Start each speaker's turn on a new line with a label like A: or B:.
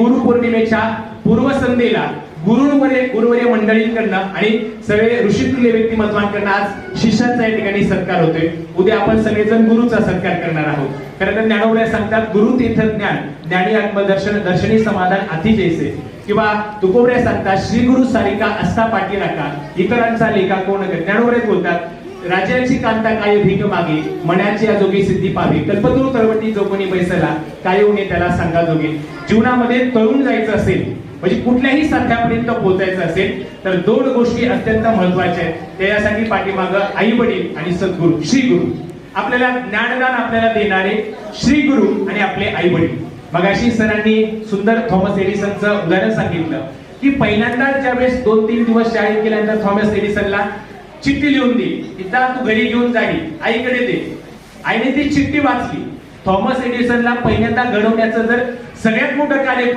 A: गुरुपौर्णिमेच्या पूर्वसंध्येला गुरुवर्य गुरुवर्य मंडळींकडनं आणि सगळे ऋषितुल्य व्यक्तिमत्वांकडनं आज शिष्याचा या ठिकाणी सत्कार होतोय. उद्या आपण सगळेजण गुरुचा सत्कार करणार आहोत. खरं तर ज्ञानोबऱ्या सांगतात गुरु तीर्थ ज्ञान ज्ञानी आत्मदर्शन दर्शनी समाधान अति जैसे. किंवा तुकोबऱ्या सांगतात श्री गुरु सारिका असता पाठी राखा इतरांचा लेखा कोण ग बोलतात राजाची कांता काय भीक मागे? मनाची अजोगी सिद्धी पावी कल्पतरू तळवटी जो कोणी बैसला काय उणे त्याला सांगा जोगे. जीवनामध्ये तळून जायचं असेल म्हणजे कुठल्याही साध्यापर्यंत पोहोचायचं असेल तर दोन गोष्टी अत्यंत महत्त्वाच्या आहेत. त्यासाठी पाठीमाग आई वडील आणि सद्गुरू श्री गुरु आपल्याला ज्ञानदान आपल्याला देणारे श्री गुरु आणि आपले आई वडील. मगाशी सरांनी सुंदर थॉमस एडिसनचं उदाहरण सांगितलं की पहिल्यांदा ज्यावेळेस दोन तीन दिवस शाळेत गेल्यानंतर थॉमस एडिसनला चिठ्ठी लिहून दे. की जा तू घरी घेऊन जाई आईकडे दे. आईने ती चिठ्ठी वाचली. थॉमस एडिसनला पहिल्यांदा घडवण्याचं जर सगळ्यात मोठं कार्य कुणी